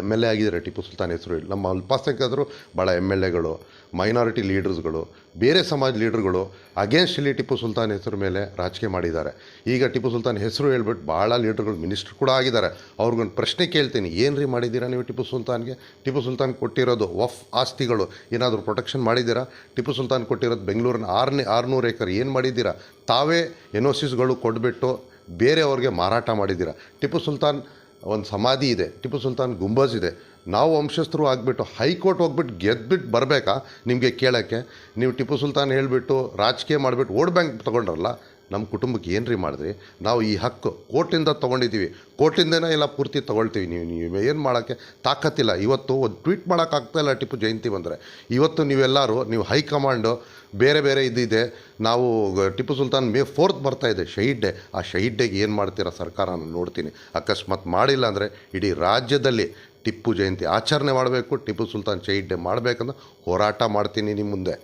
M L A ಆಗಿದ್ದಾರೆ, ಟಿಪ್ಪು ಸುಲ್ತಾನ್ ಹೆಸರು. ಇಲ್ಲಿ ನಮ್ಮ ಅಲ್ಪಸಂಖ್ಯಾತರು ಭಾಳ ಎಂ ಎಲ್ ಎಗಳು ಮೈನಾರಿಟಿ ಲೀಡರ್ಸ್ಗಳು ಬೇರೆ ಸಮಾಜ ಲೀಡರ್ಗಳು ಅಗೇನ್ಸ್ಟ್ ಇಲ್ಲಿ ಟಿಪ್ಪು ಸುಲ್ತಾನ್ ಹೆಸರು ಮೇಲೆ ರಾಜಕೀಯ ಮಾಡಿದ್ದಾರೆ. ಈಗ ಟಿಪ್ಪು ಸುಲ್ತಾನ್ ಹೆಸರು ಹೇಳ್ಬಿಟ್ಟು ಭಾಳ ಲೀಡರ್ಗಳು ಮಿನಿಸ್ಟ್ರ್ ಕೂಡ ಆಗಿದ್ದಾರೆ. ಅವ್ರಿಗೊಂದು ಪ್ರಶ್ನೆ ಕೇಳ್ತೀನಿ ಏನು ರೀ ಮಾಡಿದ್ದೀರಾ ನೀವು ಟಿಪ್ಪು ಸುಲ್ತಾನ್ಗೆ? ಟಿಪ್ಪು ಸುಲ್ತಾನ್ ಕೊಟ್ಟಿರೋದು ವಫ್ ಆಸ್ತಿಗಳು, ಏನಾದರೂ ಪ್ರೊಟೆಕ್ಷನ್ ಮಾಡಿದ್ದೀರಾ? ಟಿಪ್ಪು ಸುಲ್ತಾನ್ ಕೊಟ್ಟಿರೋದು ಬೆಂಗಳೂರಿನ ಆರನೇ, ಆರುನೂರು ಎಕರೆ, ಏನು ಮಾಡಿದ್ದೀರಾ? ತಾವೇ ಎನೋಸಿಸ್ಗಳು ಕೊಟ್ಬಿಟ್ಟು ಬೇರೆಯವ್ರಿಗೆ ಮಾರಾಟ ಮಾಡಿದ್ದೀರಾ? ಟಿಪ್ಪು ಸುಲ್ತಾನ್ ಒಂದು ಸಮಾಧಿ ಇದೆ, ಟಿಪ್ಪು ಸುಲ್ತಾನ್ ಗುಂಬಜ್ ಇದೆ. ನಾವು ವಂಶಸ್ಥರು ಆಗಿಬಿಟ್ಟು ಹೈಕೋರ್ಟ್ ಹೋಗ್ಬಿಟ್ಟು ಗೆದ್ಬಿಟ್ಟು ಬರಬೇಕಾ? ನಿಮಗೆ ಕೇಳೋಕ್ಕೆ. ನೀವು ಟಿಪ್ಪು ಸುಲ್ತಾನ್ ಹೇಳಿಬಿಟ್ಟು ರಾಜಕೀಯ ಮಾಡಿಬಿಟ್ಟು ವೋಟ್ ಬ್ಯಾಂಕ್ ತೊಗೊಂಡ್ರಲ್ಲ ನಮ್ಮ ಕುಟುಂಬಕ್ಕೆ ಏನು ರೀ ಮಾಡಿದ್ರಿ? ನಾವು ಈ ಹಕ್ಕು ಕೋರ್ಟಿಂದ ತೊಗೊಂಡಿದ್ದೀವಿ. ಕೋರ್ಟಿಂದನೇ ಎಲ್ಲ ಪೂರ್ತಿ ತೊಗೊಳ್ತೀವಿ ನೀವು. ನೀವು ಏನು ಮಾಡೋಕ್ಕೆ ತಾಕತ್ತಿಲ್ಲ. ಇವತ್ತು ಒಂದು ಟ್ವೀಟ್ ಮಾಡೋಕ್ಕಾಗ್ತಾಯಿಲ್ಲ ಟಿಪ್ಪು ಜಯಂತಿ ಬಂದರೆ. ಇವತ್ತು ನೀವೆಲ್ಲರೂ, ನೀವು ಹೈಕಮಾಂಡು ಬೇರೆ ಬೇರೆ ಇದ್ದಿದೆ ನಾವು ಟಿಪ್ಪು ಸುಲ್ತಾನ್ ಮೇ ಫೋರ್ತ್ ಇದೆ, ಶಹೀದ್ ಡೇ. ಆ ಶಹೀದ್ ಡೇಗೆ ಏನು ಮಾಡ್ತೀರಾ ಸರ್ಕಾರ ನೋಡ್ತೀನಿ. ಅಕಸ್ಮಾತ್ ಮಾಡಿಲ್ಲ ಅಂದರೆ ಇಡೀ ರಾಜ್ಯದಲ್ಲಿ ಟಿಪ್ಪು ಜಯಂತಿ ಆಚರಣೆ ಮಾಡಬೇಕು, ಟಿಪ್ಪು ಸುಲ್ತಾನ್ ಶಹೀದ್ ಡೇ ಮಾಡಬೇಕಂದ್ರೆ ಹೋರಾಟ ಮಾಡ್ತೀನಿ ನಿಮ್ಮ ಮುಂದೆ.